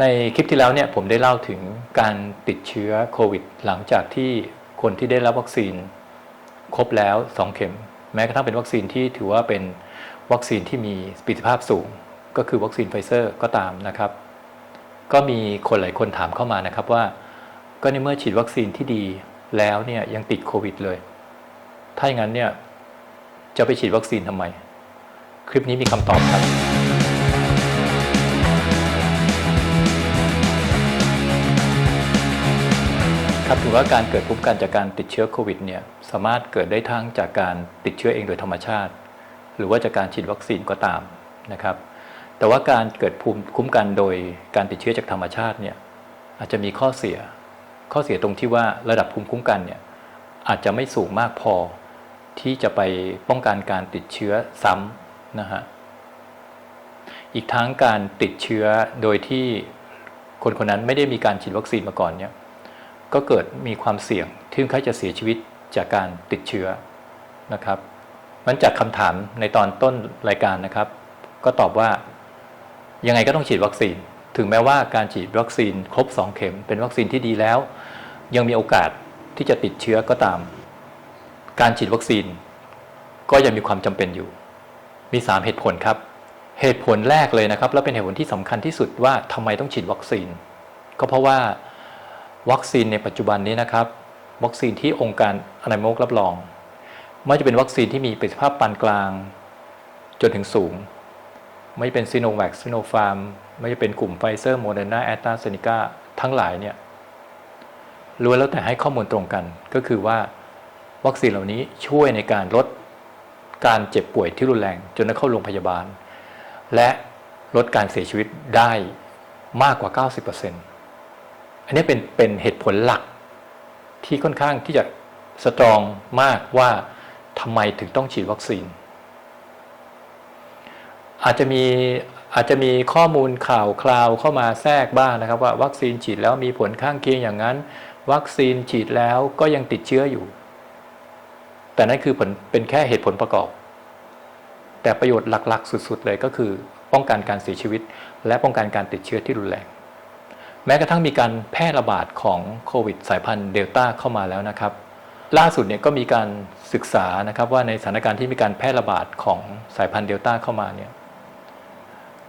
ในคลิปที่แล้วเนี่ยผมได้เล่าถึงการติดเชื้อโควิด หลังจากที่คนที่ได้รับวัคซีนครบแล้ว 2 เข็ม แม้กระทั่งเป็นวัคซีนที่ถือว่าเป็นวัคซีนที่มีประสิทธิภาพสูง ก็คือวัคซีนไฟเซอร์ก็ตามนะครับ ก็มีคนหลายคนถามเข้ามานะครับว่า ก็ในเมื่อฉีดวัคซีนที่ดีแล้วเนี่ยยังติดโควิดเลย ถ้าอย่างนั้นเนี่ยจะไปฉีดวัคซีนทำไม คลิปนี้มีคำตอบครับ ครับถือว่าการเกิดภูมิคุ้มกันจากการติดเชื้อโควิดเนี่ยสามารถเกิดได้ทั้งจากการติดเชื้อเองโดยธรรมชาติ หรือว่าจากการฉีดวัคซีนก็ตามนะครับ แต่ว่าการเกิดภูมิคุ้มกันโดยการติดเชื้อจากธรรมชาติเนี่ยอาจจะมีข้อเสีย ข้อเสียตรงที่ว่าระดับภูมิคุ้มกันเนี่ยอาจจะไม่สูงมากพอที่จะไปป้องกันการติดเชื้อซ้ำนะฮะอีกทั้งการติดเชื้อโดยที่คนคนนั้นไม่ได้มีการฉีดวัคซีนมาก่อนเนี่ย ก็เกิดมีความเสี่ยงที่เขาจะเสียชีวิตจากการติดเชื้อนะครับมันจากคำถามในตอนต้นรายการนะครับ ก็ตอบว่ายังไงก็ต้องฉีดวัคซีน ถึงแม้ว่าการฉีดวัคซีนครบ 2 เข็ม เป็นวัคซีนที่ดีแล้ว ยังมีโอกาสที่จะติดเชื้อก็ตาม การฉีดวัคซีน ก็ยังมีความจำเป็นอยู่ มี 3 เหตุผลครับ เหตุผลแรกเลยนะครับ และเป็นเหตุผลที่สำคัญที่สุดว่าทำไมต้องฉีดวัคซีน ก็เพราะว่า วัคซีนในปัจจุบันนี้นะครับ วัคซีนที่องค์การอนามัยโลกรับรองไม่จะเป็นวัคซีนที่มีประสิทธิภาพปานกลาง จนถึงสูง ไม่เป็นซีโนแวคซีโนฟาร์ม ไม่จะเป็นกลุ่มไฟเซอร์โมเดอร์นาแอตตาเซเนกาทั้งหลายเนี่ยล้วนแล้วแต่ให้ข้อมูลตรงกันก็คือว่าวัคซีนเหล่านี้ช่วยในการลดการเจ็บป่วยที่รุนแรงจนต้องเข้าโรงพยาบาล และลดการเสียชีวิตได้มากกว่า 90% อันนี้เป็นเป็นเหตุผลหลักที่ค่อนข้างที่จะสตรองมากว่าทำไมถึงต้องฉีดวัคซีน อาจจะมีอาจจะมีข้อมูลข่าวคราวเข้ามาแทรกบ้างนะครับ ว่าวัคซีนฉีดแล้วมีผลข้างเคียงอย่างนั้น วัคซีนฉีดแล้วก็ยังติดเชื้ออยู่ แต่นั่นคือผลเป็นแค่เหตุผลประกอบ แต่ประโยชน์หลักๆ สุด ๆ เลยก็คือ ป้องกันการเสียชีวิต และป้องกันการติดเชื้อที่รุนแรง แม้กระทั่งมีการแพร่ระบาดของโควิดสายพันธุ์เดลต้าเข้ามาแล้วนะครับ ล่าสุดเนี่ยก็มีการศึกษานะครับว่าในสถานการณ์ที่มีการแพร่ระบาดของสายพันธุ์เดลต้าเข้ามาเนี่ย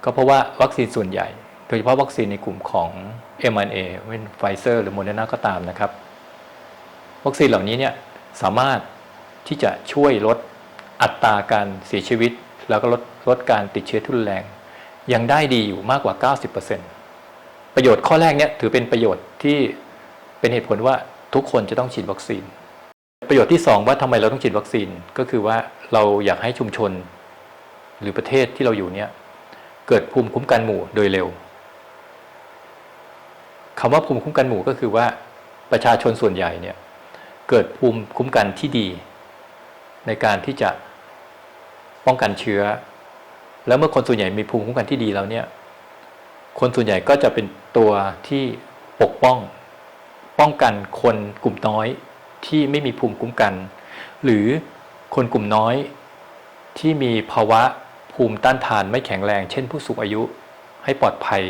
ก็เพราะว่าวัคซีนส่วนใหญ่ โดยเฉพาะวัคซีนในกลุ่มของ mRNA เป็นไฟเซอร์หรือโมเดอร์นาก็ตามนะครับ วัคซีนเหล่านี้เนี่ยสามารถที่จะช่วยลดอัตราการเสียชีวิต แล้วก็ลดลดการติดเชื้อทุนแรง ยังได้ดีอยู่มากกว่า 90% ประโยชน์ข้อแรกเนี่ยถือเป็นประโยชน์ที่เป็นเหตุผลว่าทุกคนจะต้องฉีดวัคซีน ประโยชน์ที่ 2 ว่าทำไมเราต้องฉีดวัคซีนก็คือว่าเราอยากให้ชุมชน หรือประเทศที่เราอยู่เนี่ยเกิดภูมิคุ้มกันหมู่โดยเร็วคำว่าภูมิคุ้มกันหมู่ก็คือว่าประชาชนส่วนใหญ่เนี่ยเกิดภูมิคุ้มกันที่ดี ในการที่จะป้องกันเชื้อ แล้วเมื่อคนส่วนใหญ่มีภูมิคุ้มกันที่ดีแล้วเนี่ย คนส่วนใหญ่ก็จะเป็นตัวที่ปกป้อง ป้องกันคนกลุ่มน้อยที่ไม่มีภูมิคุ้มกัน หรือคนกลุ่มน้อยที่มีภาวะภูมิต้านทานไม่แข็งแรง เช่นผู้สูงอายุให้ปลอดภัย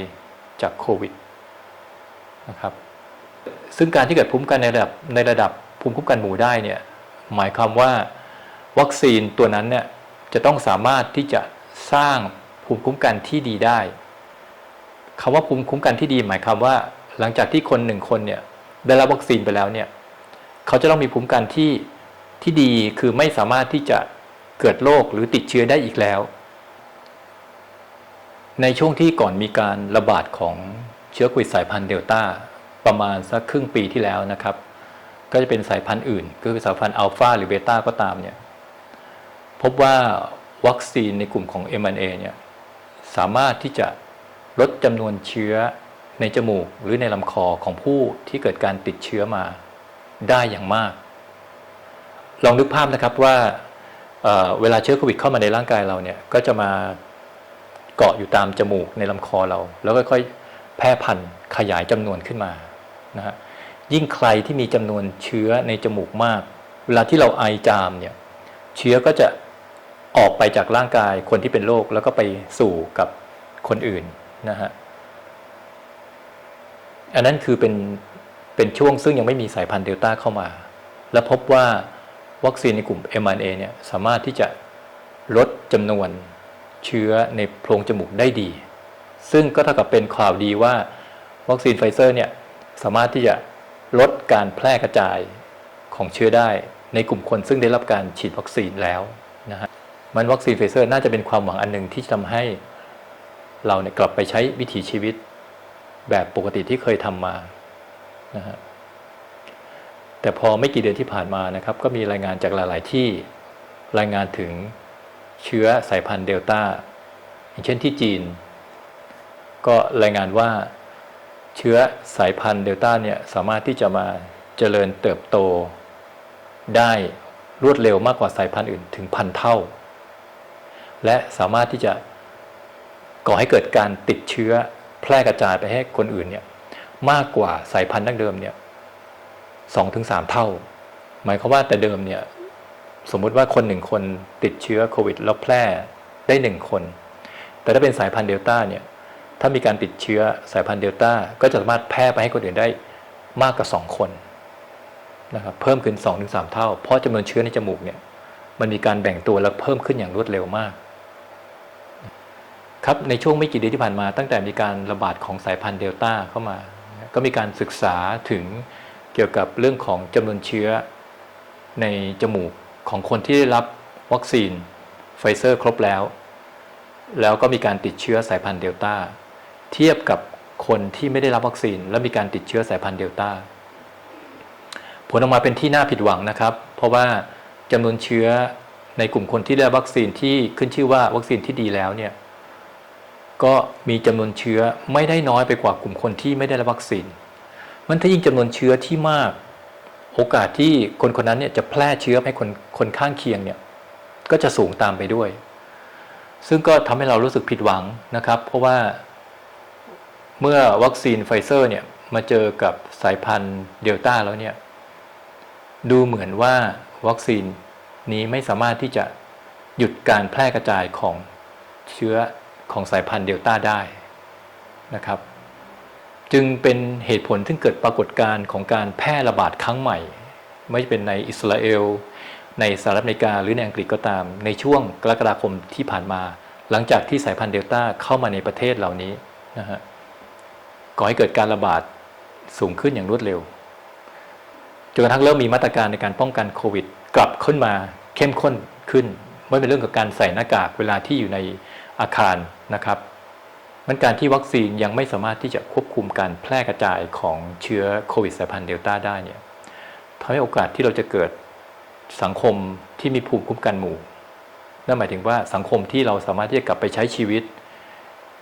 จากโควิดนะครับซึ่งการที่เกิดภูมิคุ้มกันในระดับในระดับภูมิคุ้มกันหมู่ได้เนี่ยหมายความว่าวัคซีนตัวนั้นเนี่ยจะต้องสามารถที่จะสร้างภูมิคุ้มกันที่ดีได้ คำว่าภูมิคุ้มกันที่ดีหมายความว่า หลังจากที่คนหนึ่งคนเนี่ยได้รับวัคซีนไปแล้วเนี่ยเขาจะต้องมีภูมิคุ้มกันที่ที่ดีคือไม่สามารถที่จะเกิดโรคหรือติดเชื้อได้อีกแล้ว ในช่วงที่ก่อนมีการระบาดของเชื้อโควิดสายพันธุ์เดลต้าประมาณสักครึ่งปีที่แล้วนะครับ ก็จะเป็นสายพันธุ์อื่น คือสายพันธุ์อัลฟาหรือเบต้าก็ตามเนี่ยพบว่าวัคซีนในกลุ่มของ mRNA เนี่ยสามารถที่จะ ลดจำนวนเชื้อในจมูกหรือในลำคอของผู้ที่เกิดการติดเชื้อมาได้อย่างมาก ลองนึกภาพนะครับว่าเเวลาเชื้อโควิดเข้ามาในร่างกายเราเนี่ยก็จะมาเกาะอยู่ตามจมูกในลำคอเรา แล้วค่อยๆแพร่พันธุ์ขยายจำนวนขึ้นมานะฮะยิ่งใครที่มีจำนวนเชื้อในจมูกมาก เวลาที่เราไอจามเนี่ยเชื้อก็จะออกไปจากร่างกายคนที่เป็นโรคแล้วก็ไปสู่กับคนอื่น นะฮะอันนั้นคือเป็นเป็นช่วงซึ่งยังไม่มีสายพันธุ์เดลต้าเข้ามา และพบว่าวัคซีนในกลุ่ม mRNA เนี่ยสามารถที่จะลดจำนวนเชื้อในโพรงจมูกได้ดี ซึ่งก็เท่ากับเป็นข่าวดีว่าวัคซีนไฟเซอร์เนี่ยสามารถที่จะลดการแพร่กระจายของเชื้อได้ในกลุ่มคนซึ่งได้รับการฉีดวัคซีนแล้วนะฮะมันวัคซีนไฟเซอร์น่าจะเป็นความหวังอันหนึ่งที่จะทำให้ เราเนี่ยกลับไปใช้วิถีชีวิตแบบปกติที่เคยทำมานะฮะแต่พอไม่กี่เดือนที่ผ่านมานะครับ ก็มีรายงานจากหลาย ๆ ที่รายงานถึงเชื้อสายพันธุ์เดลต้าอย่างเช่นที่จีน ก็รายงานว่าเชื้อสายพันธุ์เดลต้าเนี่ยสามารถที่จะมาเจริญเติบโต ได้รวดเร็วมากกว่าสายพันธุ์อื่นถึงพันเท่า และสามารถที่จะ ก่อให้เกิดการติดเชื้อแพร่กระจายไปให้คนอื่นเนี่ยมากกว่าสายพันธุ์ดั้งเดิมเนี่ยสองถึงสามเท่า หมายความว่าแต่เดิมเนี่ยสมมุติว่าคนหนึ่งคนติดเชื้อโควิดแล้วแพร่ได้หนึ่งคน แต่ถ้าเป็นสายพันธุ์เดลต้าเนี่ยถ้ามีการติดเชื้อสายพันธุ์เดลต้าก็จะสามารถแพร่ไปให้คนอื่นได้มากกว่าสองคนนะครับเพิ่มขึ้น2อถึงสเท่า เพราะจำนวนเชื้อในจมูกเนี่ยมันมีการแบ่งตัวและเพิ่มขึ้นอย่างรวดเร็วมาก ครับในช่วงไม่กี่เดือนที่ผ่านมา ตั้งแต่มีการระบาดของสายพันธุ์เดลต้าเข้ามา ก็มีการศึกษาถึงเกี่ยวกับเรื่องของจำนวนเชื้อในจมูกของคนที่ได้รับวัคซีนไฟเซอร์ครบแล้ว แล้วก็มีการติดเชื้อสายพันธุ์เดลต้าเทียบกับคนที่ไม่ได้รับวัคซีน และมีการติดเชื้อสายพันธุ์เดลต้าผลออกมาเป็นที่น่าผิดหวังนะครับ เพราะว่าจำนวนเชื้อในกลุ่มคนที่ได้วัคซีนที่ขึ้นชื่อว่าวัคซีนที่ดีแล้วเนี่ย ก็มีจำนวนเชื้อไม่ได้น้อยไปกว่ากลุ่มคนที่ไม่ได้รับวัคซีนมันถ้ายิ่งจำนวนเชื้อที่มาก โอกาสที่คนคนนั้นเนี่ยจะแพร่เชื้อให้คนคนข้างเคียงเนี่ยก็จะสูงตามไปด้วย ซึ่งก็ทำให้เรารู้สึกผิดหวังนะครับ เพราะว่าเมื่อวัคซีนไฟเซอร์เนี่ยมาเจอกับสายพันธุ์เดลต้าแล้วเนี่ยดูเหมือนว่าวัคซีนนี้ไม่สามารถที่จะหยุดการแพร่กระจายของเชื้อ ของสายพันธุ์เดลต้าได้นะครับ จึงเป็นเหตุผลที่เกิดปรากฏการณ์ของการแพร่ระบาดครั้งใหม่ ไม่ว่เป็นในอิสราเอล ในสหรัฐอเมริกาหรือในอังกฤษก็ตาม ในช่วงกรกฎาคมที่ผ่านมา หลังจากที่สายพันธุ์เดลต้าเข้ามาในประเทศเหล่านี้นะฮะก่อให้เกิดการระบาดสูงขึ้นอย่างรวดเร็วจนกระทั่งเริ่มมีมาตรการในการป้องกันโควิด กลับขึ้นมาเข้มข้นขึ้นไม่เป็นเรื่องของการใส่หน้ากากเวลาที่อยู่ในอาคาร นะครับมันการที่วัคซีนยังไม่สามารถที่จะควบคุมการแพร่กระจายของเชื้อโควิดสายพันธุ์เดลต้าได้เนี่ยทำให้โอกาสที่เราจะเกิดสังคมที่มีภูมิคุ้มกันหมู่ นั่นหมายถึงว่าสังคมที่เราสามารถที่จะกลับไปใช้ชีวิต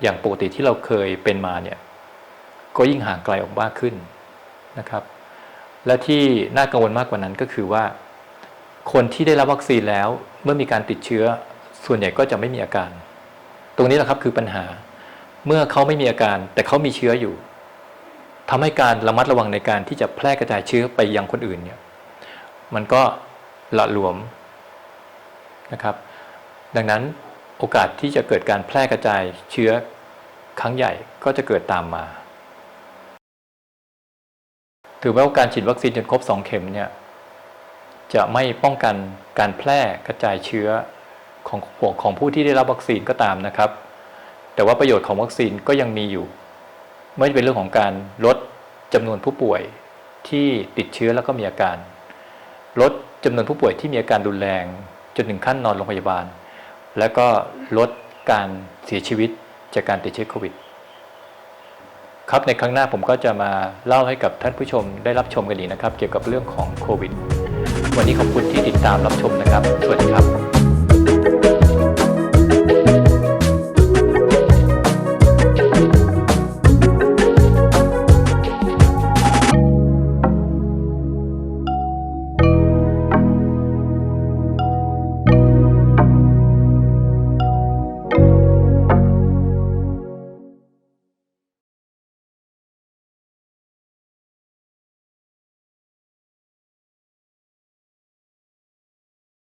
อย่างปกติที่เราเคยเป็นมาเนี่ยก็ยิ่งห่างไกลออกมากขึ้นนะครับ และที่น่ากังวลมากกว่านั้นก็คือว่า คนที่ได้รับวัคซีนแล้วเมื่อมีการติดเชื้อส่วนใหญ่ก็จะไม่มีอาการ ตรงนี้แหละครับคือปัญหาเมื่อเขาไม่มีอาการ แต่เขามีเชื้ออยู่ทำให้การระมัดระวังในการที่จะแพร่กระจายเชื้อไปยังคนอื่นเนี่ยมันก็ละหลวมนะครับ ดังนั้นโอกาสที่จะเกิดการแพร่กระจายเชื้อครั้งใหญ่ก็จะเกิดตามมา ถือว่าการฉีดวัคซีนจนครบ 2 เข็มเนี่ยจะไม่ป้องกันการแพร่กระจายเชื้อ ของของผู้ที่ได้รับวัคซีนก็ตามนะครับ แต่ว่าประโยชน์ของวัคซีนก็ยังมีอยู่ ไม่ว่าจะเป็นเรื่องของการลดจำนวนผู้ป่วยที่ติดเชื้อแล้วก็มีอาการ ลดจำนวนผู้ป่วยที่มีอาการรุนแรง จนถึงขั้นนอนโรงพยาบาล แล้วก็ลดการเสียชีวิตจากการติดเชื้อโควิดครับในครั้งหน้าผมก็จะมาเล่าให้กับท่านผู้ชมได้รับชมกันอีกนะครับ เกี่ยวกับเรื่องของโควิด วันนี้ขอบคุณที่ติดตามรับชมนะครับ สวัสดีครับ